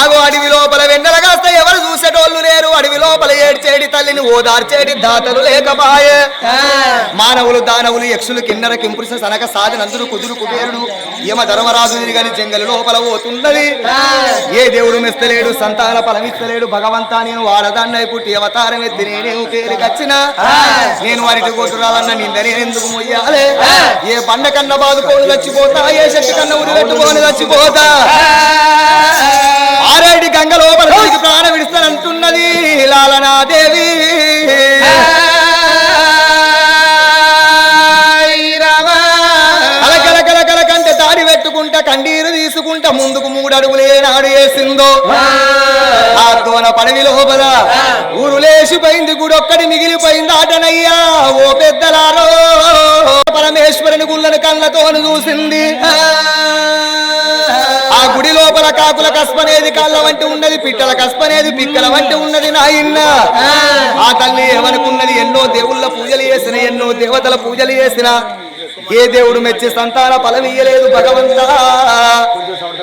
ఆగో అడవి లోపల వెన్నెల ఎవరు చూసే చూసేటోళ్ళు లేరు అడవి లోపల ఏడ్చేడి తల్లిని ఓదార్చేడి దాతలు లేకపాయే. మానవులు దానవులు యక్షులు కిన్నర కింపురుష సనక సాధనందులు కుదురు కుబేరుడు యమ ధర్మరాజు తిరిగని జంగలి లోపల పోతున్నది. ఏ దేవుడు మెస్తలేడు సంతాన ఫలమిస్తలేడు భగవంతా నేను వాడదాన్నై పుట్టి అవతారం ఎత్తి నేనేం పేరుకొచ్చిన నేను వారికి కొట్టురాలన్న నింద నేను ఎందుకు మొయ్యాలే? ఏ బండ కన్నా బాదుకోని చచ్చిపోతా ఏ చెట్టు కన్నా ఉరి పెట్టుకోని చచ్చిపోతా? ఆరేడి గంగ లోపల ప్రాణం విడుస్తానంటున్నది లాలనాదేవి. కలకల కలకల కంటే దాడి పెట్టుకుంటా కండీరు తీసుకుంటా ముందుకు మూడు అడుగులు ఏనాడు వేసిందో. ఆ. తోన పడవి లోపల ఊరు లేచిపోయింది గుడొక్కడి మిగిలిపోయింది ఆటనయ్యా ఓ పెద్దలారో. పరమేశ్వరుని గుళ్ళను కళ్ళతోను చూసింది. గుడి లోపల కాకుల కస్పనేది కళ్ళ వంటి ఉన్నది పిట్టల కస్పనేది పిక్కల వంటి ఉన్నది నాయన్న ఆ తల్లి ఏమనుకున్నది? ఎన్నో దేవుళ్ళ పూజలు చేసిన ఎన్నో దేవతల పూజలు చేసిన. ఏ దేవుడు మెచ్చి సంతాన ఫలం ఇయ్యలేదు భగవంతా.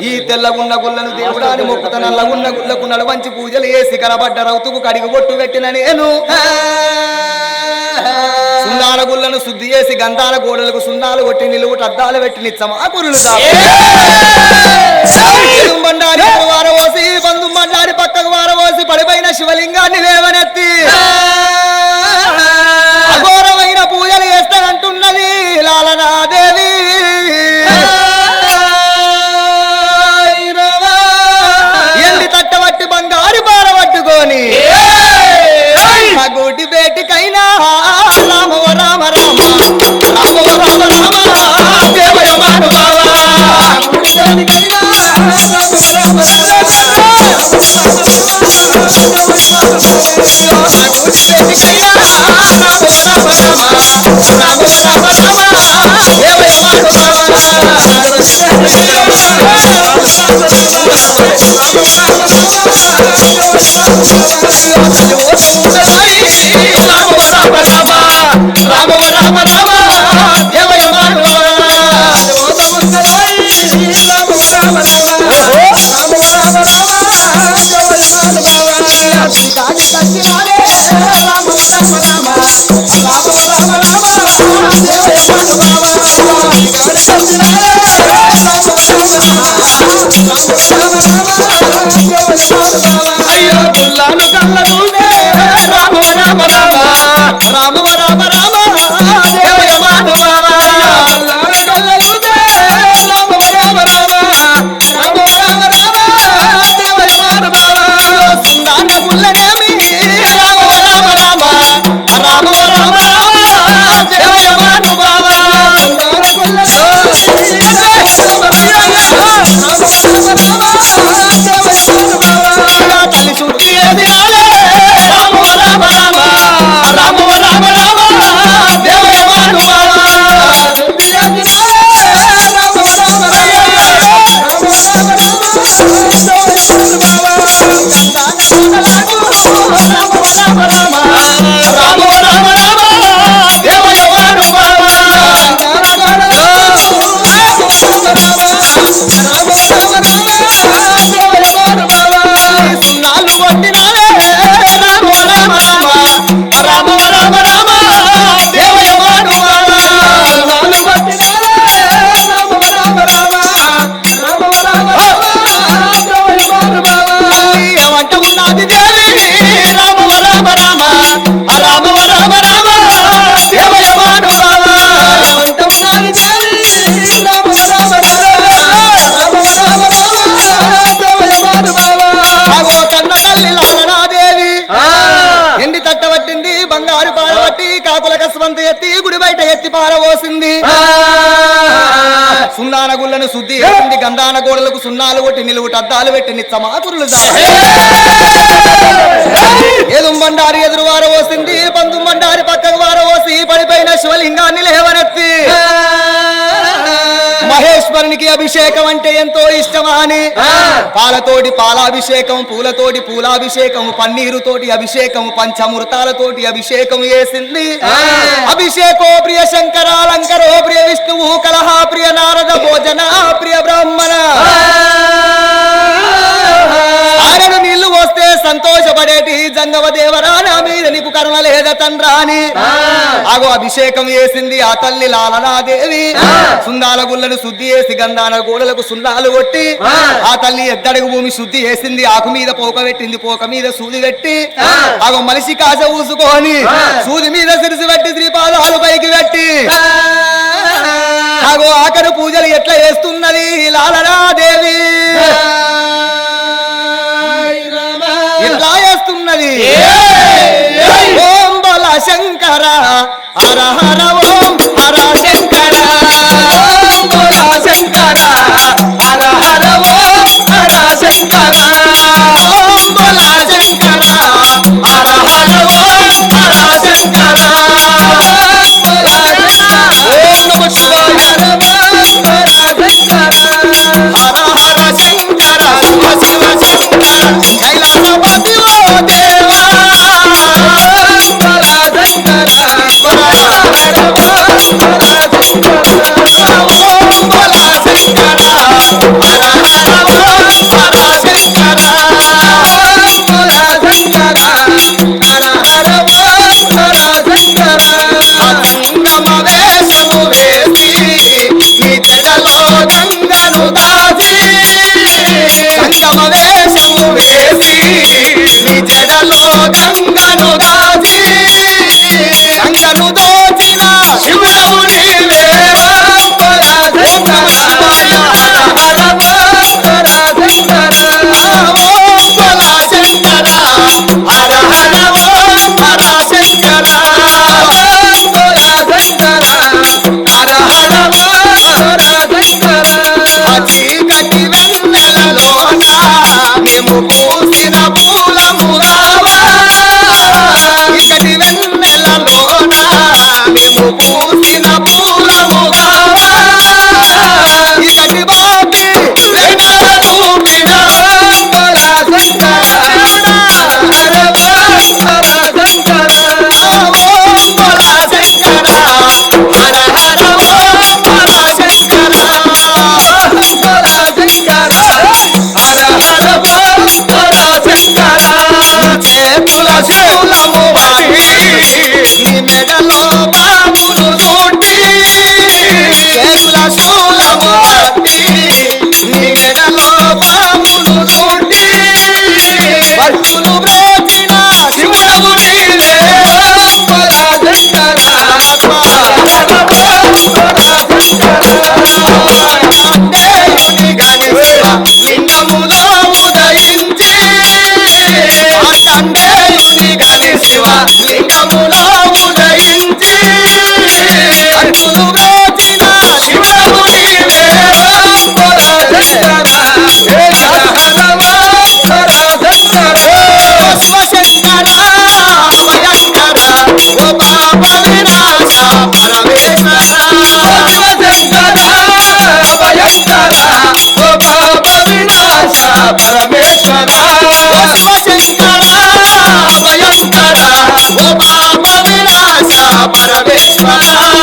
ఈ తెల్లగున్న గుళ్ళను దేవుడాని మొక్కుత నల్లగున్న గుళ్ళకు నడవంచి పూజలు చేసి కనబడ్డ రౌతుకు కడిగి బొట్టు పెట్టిన నేను. సున్నాల గుళ్ళను శుద్ధి చేసి గంధాల గోడలకు సున్నాలు కొట్టి నిలువుట అద్దాలు పెట్టి నిచ్చమా కురులు బండారి వారవోసి బంధు బండారి పక్కకు వారవోసి పడిపోయిన శివలింగాన్ని లేవనెత్తి. రామ అయ్యో గుల్లాను కళ్ళనునే రామ రామ రామ రామ రామ గంధాన గోడలకు సున్నాలు కొట్టి నిలువుట అద్దాలు పెట్టి నిచ్చమాకురులు ఎదుంబండారి ఎదురు వారవోసింది పందుంబండారి పక్కకు వారవోసి పడిపోయిన శివలింగాన్ని లేవనెత్తి మహేశ్వరునికి అభిషేకం అంటే ఎంతో ఇష్టమా అని? పాలతోటి పాలాభిషేకం పూలతోటి పూలాభిషేకం పన్నీరుతోటి అభిషేకం పంచమృతాలతోటి అభిషేకం చేసింది. అభిషేకో ప్రియ శంకరాలంకరో ప్రియ విష్ణువు కలహ ప్రియ నారద భోజన ప్రియ బ్రాహ్మణ. సంతోషపడేటి జంగవ దేవరానా మీద నీకు కరుణ లేద తండ్రాని అని. ఆగో అభిషేకం చేసింది ఆ తల్లి లాలనాదేవి సుందాల గుళ్ళను శుద్ధి చేసి గంధాన గోడలకు సున్నాలు కొట్టి ఆ. తల్లి ఎద్దడుగు భూమి శుద్ధి చేసింది. ఆకు మీద పోక పెట్టింది పోక మీద సూది పెట్టి ఆగో మనిషి కాజ ఊసుకొని సూది మీద సిరిసి పెట్టి శ్రీపాదాలు పైకి పెట్టి ఆగో ఆఖరు పూజలు ఎట్లా చేస్తున్నది? లాలనాదేవి हर हर Bye.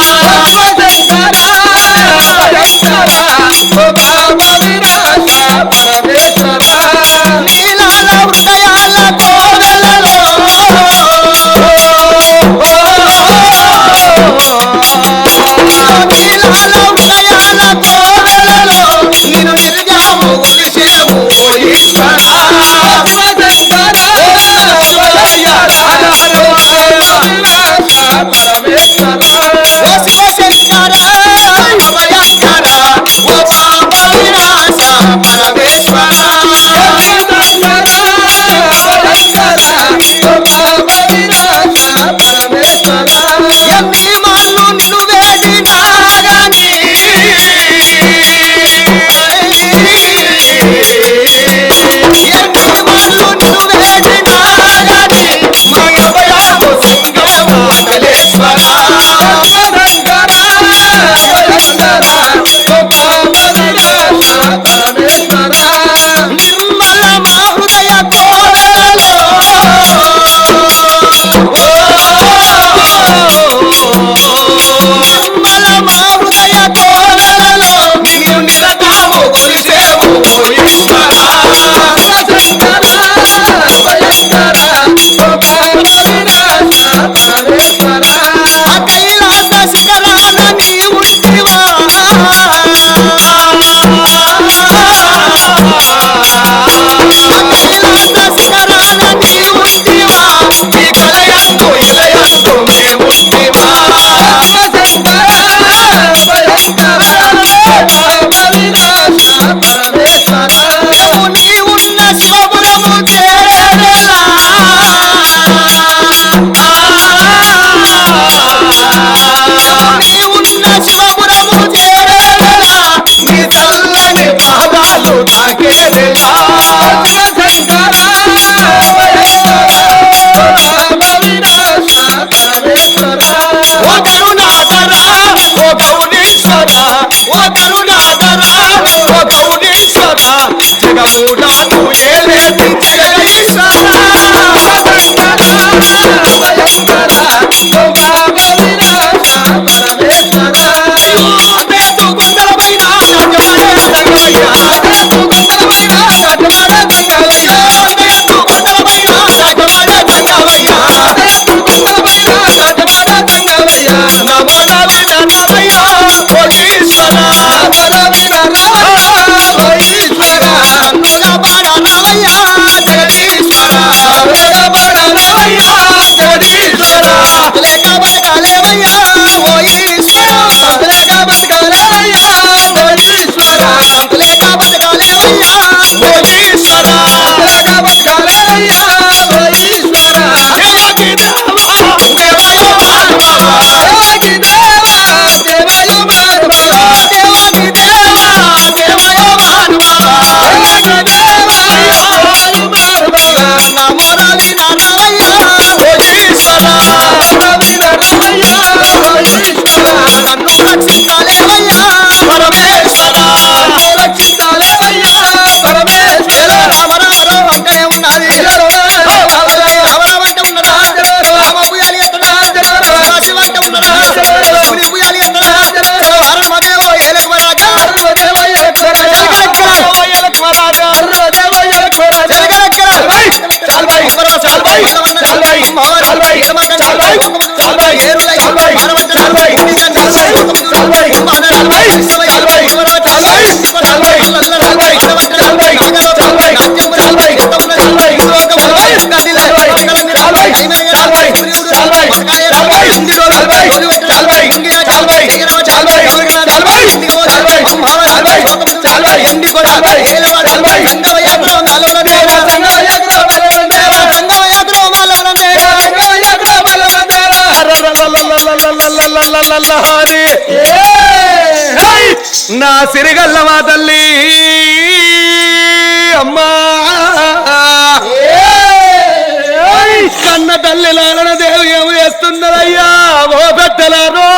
దేవి ఏమి చేస్తున్నదయ్యా ఓ పెట్టలారో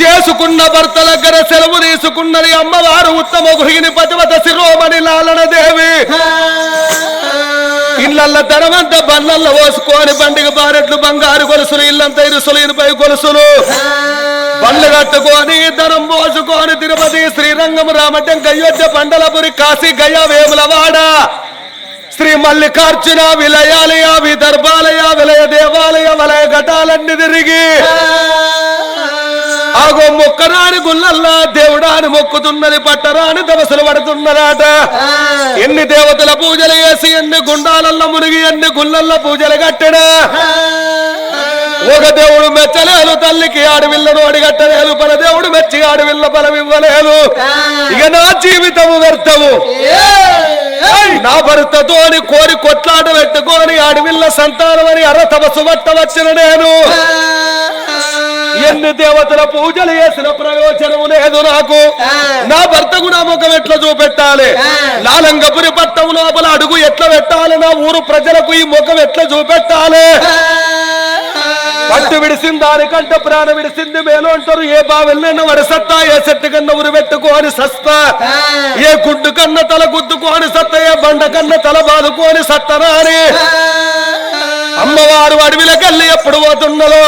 చేసుకున్న భర్త దగ్గర సెలవు తీసుకున్నది అమ్మవారు ఉత్తమ గృహిణి పతివత శిరోమణి లాలన దేవి. ఇళ్ళల్ల ధనమంత బండ్లల్లో పోసుకొని బండికి బారెట్లు బంగారు గొలుసులు ఇల్లంతా ఇరుసులు ఇనుపై గొలుసులు. బండ్లు కట్టుకొని ధనం పోసుకొని తిరుపతి శ్రీరంగం రామటంక అయోధ్య పండలపురి కాశీ గయ వేములవాడ. శ్రీ మల్లికార్జున విలయాలయ విదర్భాలయ విలయ దేవాలయ వలయ ఘటాలన్నీ తిరిగి. ఆగో మొక్కరాని గుళ్ళల్లా దేవుడాని మొక్కుతున్నది పట్టరాని దవసలు పడుతున్నదాట. ఎన్ని దేవతల పూజలు చేసి ఎన్ని గుండాలల్ల మునిగి ఎన్ని గుళ్ళల్ల పూజలు కట్టడా. ఒక దేవుడు మెచ్చలేదు తల్లికి ఆడవిల్లను అడిగట్టలేదు పల దేవుడు మెచ్చి ఆడవిల్ల బలం ఇవ్వలేదు. ఇక నా జీవితము వ్యర్థము. నా భర్తతోని కోరి కొట్లాట పెట్టుకొని అడవిల్ల సంతానం అని అరతవసు వచ్చిన నేను. ఎన్ని దేవతల పూజలు చేసిన ప్రయోజనం లేదు నాకు. నా భర్తకు నా ముఖం ఎట్లా చూపెట్టాలి? లాలంగపురి పట్టం లోపల అడుగు ఎట్లా పెట్టాలి? నా ఊరు ప్రజలకు ఈ ముఖం ఎట్లా చూపెట్టాలి? పట్టు విడిసింది దానికంటే ప్రాణ విడిసింది మేలు అంటారు. ఏ బావెళ్ళైనా వడసత్తా ఏ చెట్టు కన్నా ఉరి పెట్టుకోని సస్తా. ఏ గుడ్డు కన్న తల గుద్దుకోని సత్త ఏ బండ కన్న తల బాదుకోని సత్తనా అని అమ్మవారు అడవిల కల్లి ఎప్పుడు పోతున్నదో?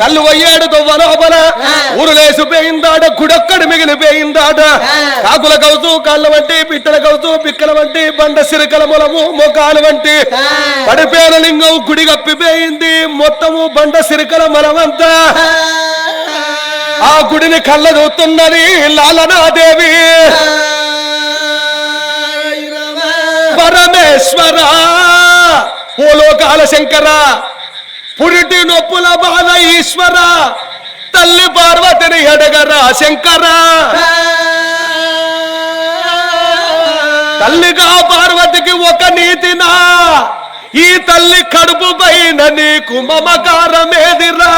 కళ్ళు పోయాడు తొవ్వ లోపల ఊరులేసిపోయిందాట గుడొక్కడు మిగిలిపోయిందాట. కాకుల కవుతూ కాళ్ళ వంటి పిట్టల కవుతూ పిక్కల వంటి బండ సిరికల మొలము మొకాలు వంటి. పడిపోయిన లింగం గుడి కప్పిపోయింది మొత్తము బండ సిరికల మలమంతా. ఆ గుడిని కళ్ళ చూస్తున్నది లాలనాదేవి పరమేశ్వర. భూలోకాల శంకర పురిటి నొప్పుల బాధ ఈశ్వర తల్లి పార్వతిని ఎడగరా శంకర. తల్లిగా పార్వతికి ఒక నీతినా ఈ తల్లి కడుపు పైన నీకు మమకారమేదిరా.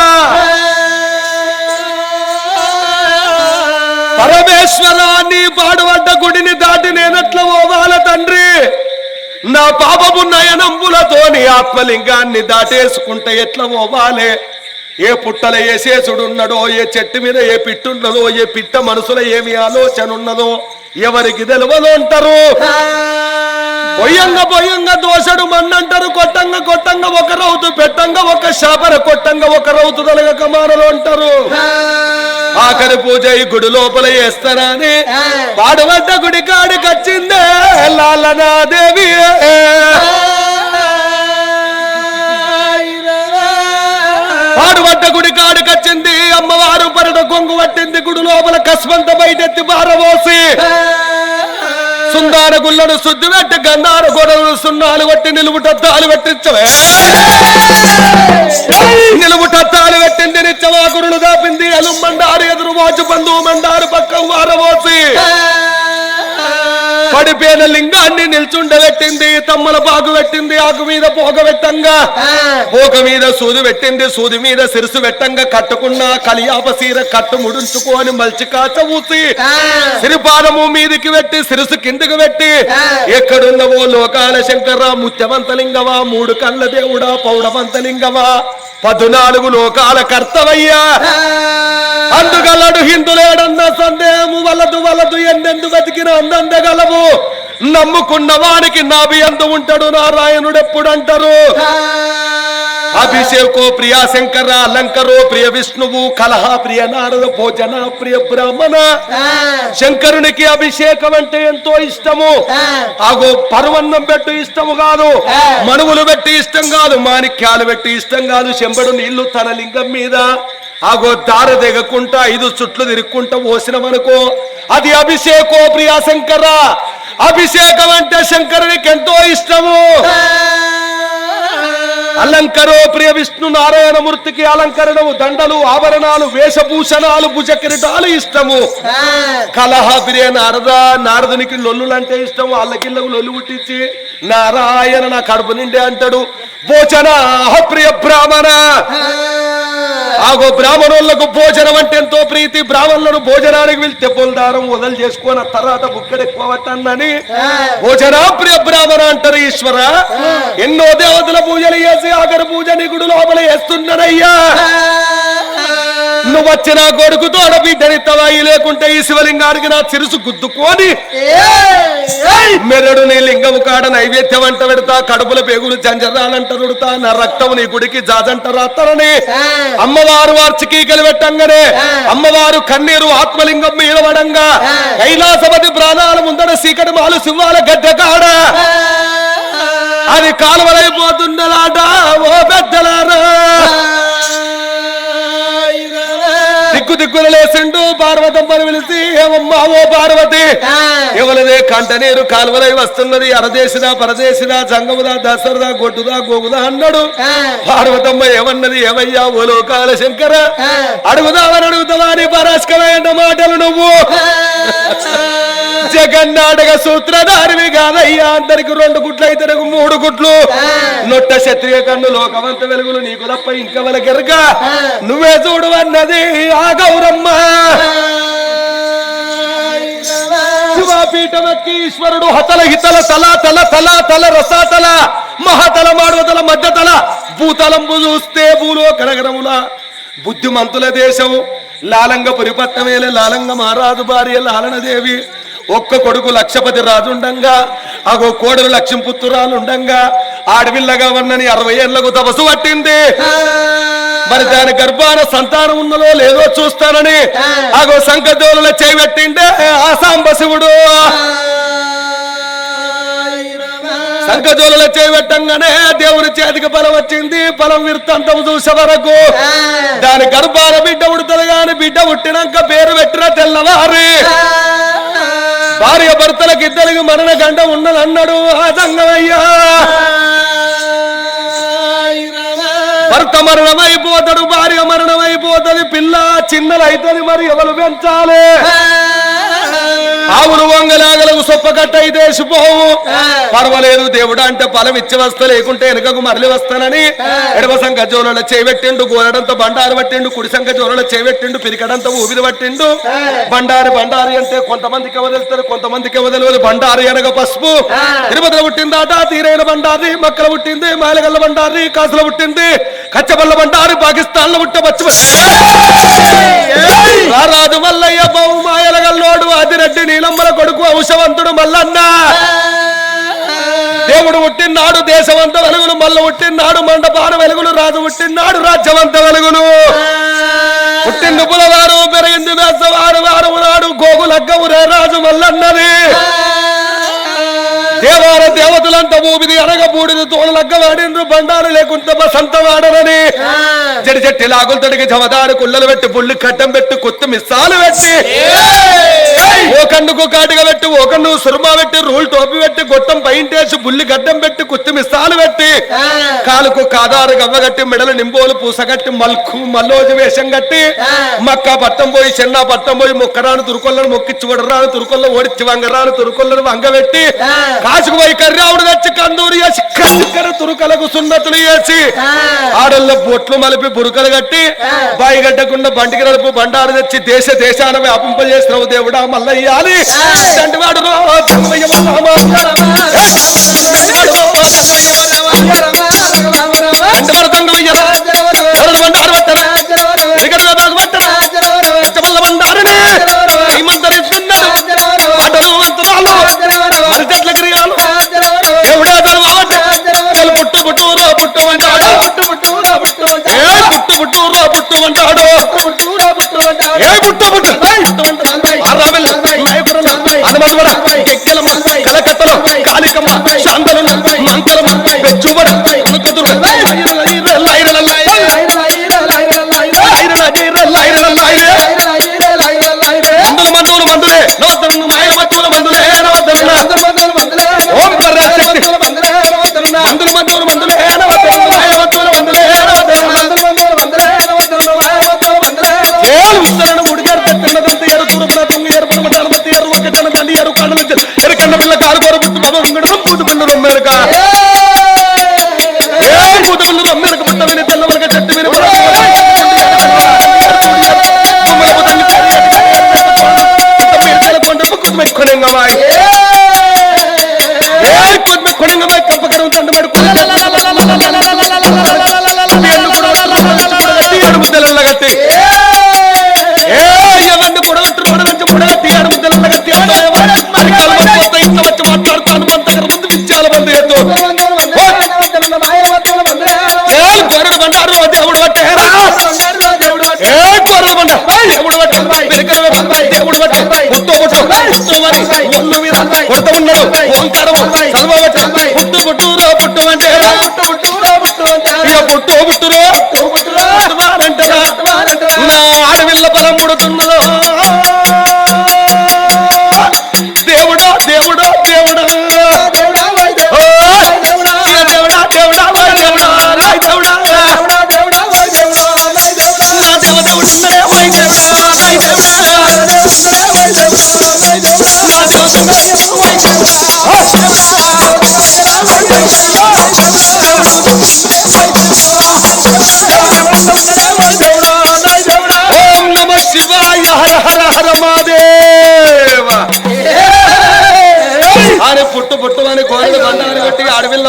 నా పాపము నయనంబులతోని ఆత్మలింగాన్ని దాటేసుకుంటే ఎట్లా పోవాలే? ఏ పుట్టల ఏ శేషుడున్నడో ఏ చెట్టు మీద ఏ పిట్టున్నదో ఏ పిట్ట మనసులో ఏమి ఆలోచన ఉన్నదో ఎవరికి తెలియదు అంటారు? పొయ్యంగా పొయ్యంగా దోషడు మన్నంటారు కొట్టంగా కొట్టంగా ఒక రౌతు పెట్టంగా ఒక శాపర కొట్టంగా ఒక రౌతు తలగక మారలు అంటారు. ఆఖరి పూజ ఈ గుడి లోపల చేస్తానని పాడుబడ్డ గుడి కాడికి వచ్చిందే లాలనాదేవి. పాడుబడ్డ గుడి కాడికి వచ్చింది అమ్మవారు పరట కొంగు పట్టింది గుడి లోపల కస్మంత బయటెత్తి పారబోసి. సుందార గుళ్ళను శుద్ధి పెట్టి గంధార గొడవలు సున్నాలు కొట్టి నిలువుటత్తాలు పెట్టించవే. నిలువుటత్తాలు పెట్టింది నిత్యమా గురులు దాపింది అలుమ్మండారు ఎదురు వాచు బంధువు మండారు పక్కం వారవోసి పడిపోయిన లింగాన్ని నిల్చుండబెట్టింది తమ్మల పాకు పెట్టింది ఆకు మీద పోక పెట్టంగా. పోక మీద సూది పెట్టింది సూది మీద సిరుసు పెట్టంగా. కట్టుకున్న కలియాప సీర కట్టు ముడుంచుకొని మల్చి కాచ ఊసి సిరిపాదము మీదికి పెట్టి సిరుసు కిందికి పెట్టి ఎక్కడున్నవో లోకాల శంకర ముత్యవంతలింగవా మూడు కళ్ళ దేవుడా పౌడవంతలింగవా పద్నాలుగు లోకాల కర్తవయ్యా. అందుగలడు హిందులేడన్న వలదు ఎన్నెందు వెతికిన అందందగలవు నమ్ముకున్న వానికి నాభి అందు ఉంటాడు నారాయణుడు ఎప్పుడు అంటారు అభిషేకో ప్రియ శంకర అలంకరో ప్రియ విష్ణువు కలహ ప్రియ నారద భోజన ప్రియ బ్రాహ్మణ. శంకరునికి అభిషేకం అంటే ఎంతో ఇష్టము. ఆగో పర్వన్నం పెట్టు ఇష్టము కాదు. మనువులు పెట్టి ఇష్టం కాదు మాణిక్యాలు పెట్టి ఇష్టం కాదు శంబడు నీళ్ళు తన లింగం మీద. ఆగో దారి దిగకుంటా ఐదు చుట్లు తిరుక్కుంటా పోసినమనుకో అది అభిషేకో ప్రియా శంకర. అభిషేకం అంటే శంకరునికి ఎంతో ఇష్టము. అలంకరో ప్రియ విష్ణు నారాయణ మూర్తికి అలంకరణము దండలు ఆభరణాలు వేషభూషణాలు భుజ కిరీటాలు ఇష్టము. కలహ ప్రియ నారద నారదునికి లొల్లులంటే ఇష్టము. అల్లకిళ్ళకు లొల్లు పుట్టించి నారాయణ నా కడుపు నిండే అంటాడు. భోజన ప్రియ బ్రాహ్మణ. ఆగో బ్రాహ్మణులకు భోజనం అంటే ఎంతో ప్రీతి. బ్రాహ్మణులను భోజనానికి వెళ్తే పొలదారం వదలు చేసుకొని ఆ తర్వాత బుక్కడు ఎక్కువ పట్టందని భోజన ప్రియ బ్రాహ్మణ అంటారు ఈశ్వర. ఎన్నో దేవతల పూజలు చేసి ఆఖరి పూజ నిగుడు లోపల వేస్తున్నానయ్యా నువ్వు వచ్చిన కొడుకుతో బిడ్డనిత్తవాయి లేకుంటే ఈ శివలింగానికి నా చిరుసు గుద్దుకొని మెరడు నీ లింగము కాడ నైవేద్యం అంట పెడతా కడుపుల పేగులు జంజరాలంట రుడతా నా రక్తం నీ గుడికి జాజంట రాస్తారని అమ్మవారు వార్చికీకలు పెట్టంగానే అమ్మవారు కన్నీరు ఆత్మలింగం మీద పడంగా కైలాసపతి ప్రాణాల ముందర సీకటి మాలు సింహాల గడ్డ కాడ. అది కాలువలైపోతున్నలాట ఓ పెద్దలారా. దిక్కులు లేసిండు పార్వతమ్మని పిలిచి ఏమమ్మా ఓ పార్వతి ఎవరిదే కంటనీరు కాలువలై వస్తున్నది అరదేశిదా పరదేశిదా జంగముదా దసరదా గొడ్డుదా గోగుదా అన్నాడు. పార్వతమ్మ ఏమన్నది ఏమయ్యా ఓ లోకాల శంకర? అడుగుదామని అడుగుతావా అని పరాస్కమైన మాటలు నువ్వు? జగన్నాటక సూత్రధారివి కాదయ్యా. అందరికి రెండు గుట్లు అయితే మూడు గుట్లు నొట్ట క్షత్రియ కన్ను లోకవంత వెలుగులు నీకు తప్ప ఇంకా వాళ్ళకెరక నువ్వే చూడు అన్నది ఆ గౌరమ్మ. శివాపీఠమక్కి ఈశ్వరుడు హతల హితల తల తల తల తల రసాతల మహాతల మాడవతల మధ్యతల భూతలంబు చూస్తే భూలో కనగరముల బుద్ధిమంతుల దేశం లాలంగ పురిపట్టమేలే లాలంగ మహారాజు భార్య లాలనదేవి. ఒక్క కొడుకు లక్షపతి రాజుండంగా అగో కోడలు లక్ష్యం పుత్తురాలుండంగా ఆడవిల్లగా ఉన్నని అరవై ఏళ్ళకు తపస్సు పట్టింది. మరి దాని గర్భాన సంతానం ఉన్నదో లేదో చూస్తానని అగో సంకజోలుల చేయబెట్టిండే ఆ బశివుడు శివుడు సంకజోలుల చేయబెట్టంగానే దేవుని చేతికి బలం వచ్చింది. బలం విర్తంతం చూసే వరకు దాని గర్భాన బిడ్డ ఉడతలు గాని బిడ్డ పుట్టినాక పేరు పెట్టిన తెల్లవారి. భార్య భర్తలకు ఇద్దరికి మరణ గంట ఉన్నది అన్నాడు ఆ సంగమయ్యా. భర్త మరణం అయిపోతాడు భార్య మరణం అయిపోతుంది పిల్ల చిన్నలైతుంది మరి ఎవరు పెంచాలి? ఆవులు వంగలాగలకు సొప్పగట్ట అయితే పోవు పర్వాలేదు దేవుడు అంటే ఫలం ఇచ్చి వస్తా లేకుంటే వెనుకకు మరలి వస్తానని. ఎడమ సంఖ జోలలో చేపెట్టిండు గోరడంతో బండారు పట్టిండు కుడి సంఖ జోలలో చేపెట్టిండు పిరికడంతో ఊపిరి పట్టిండు. బండారి బండారి అంటే కొంతమందికి వదిలిస్తారు కొంతమందికి వదిలేదు బండారి అనగా పసుపు. తిరుపతిలో పుట్టిందాట తీరైన బండారి మక్కల పుట్టింది మాయలగల్ల బండారి కాసులో పుట్టింది. కచ్చబల్ల బండారి పాకిస్తాన్లో పుట్ట పచ్చి రారాజు మల్లయ్య బావు మాయలగల్లోడు ఆదిరెడ్డి నీలమ్మల కొడుకు ఔషవంతుడు మల్లన్న. దేవుడు పుట్టినాడు దేశవంత వెలుగులు మల్ల పుట్టినాడు మండపాన వెలుగులు రాజు పుట్టినాడు రాజ్యవంత వెలుగులు. పుట్టిండు పులవారు పెరిగింది వేసవారు వారు నాడు గోగులగ్గము రే రాజు మల్లన్నది. దేవార దేవతలంతా భూమిది అనగ బూడిది తోడలగ్గ వాడిండ్రు బండారు లేకుంటే బసంత వాడనని జడి చెట్టి లాగులు తడికి జమదారు కుళ్ళలు పెట్టి బుల్లి కట్టం పెట్టి కొత్త మిస్సాలు పెట్టి. ఓ కన్నుకు కాటిగా పెట్టి ఓ కన్ను సురుమా పెట్టి రూల్ టోపి పెట్టి గొట్టం పైంటేసి బుల్లి గడ్డం పెట్టి కుత్తి మిస్సాలు పెట్టి. కాలుకు కాదారు గవ్వ కట్టి మెడలు నింబోలు పూసగట్టి మల్కు మల్లోజు వేషం కట్టి. మక్క పట్టం పోయి చిన్న పట్టం పోయి మొక్కరాను తురుకొల్లను మొక్కిచ్చి వడరాను తురుకొల్ల ఓడిచ్చి వంగరాను తురుకొల్లను వంగబెట్టి కాసుకు పోయి కర్రావుడు తెచ్చి కందూరు వేసి కక్కర తురుకలకు సున్నతులు వేసి ఆడళ్ళ బొట్లు మలిపి బురుకలు కట్టి బాయి గడ్డకుండా బంటికి నడుపు బండారు తెచ్చి దేశ దేశాన వ్యాపింపజేసినవు దేవుడా మల్లయ్యాలి పుట్టు పుట్టు రో పుట్టు అంటాడు. ఏ పుట్టు పుట్టు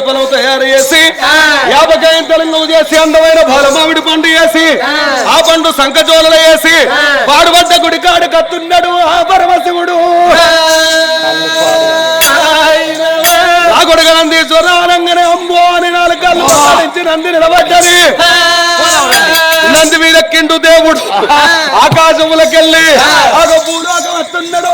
బలం తయారు చేసి యాభకాయం తెలంగు చేసి అందమైన బాలమావిడి పండు చేసి ఆ. పండు సంకజోలలు వేసి పాడుబడ్డ గుడి కాడు కత్తున్నాడు ఆ పరమశివుడు. నాగొడగలంది జ్వరానంగానే అంబో అని నాలుగు నంది నిలబడ్డది. నంది మీద కిండు దేవుడు. ఆకాశములకెళ్ళి ఆగ పూర్వకం వస్తున్నాడు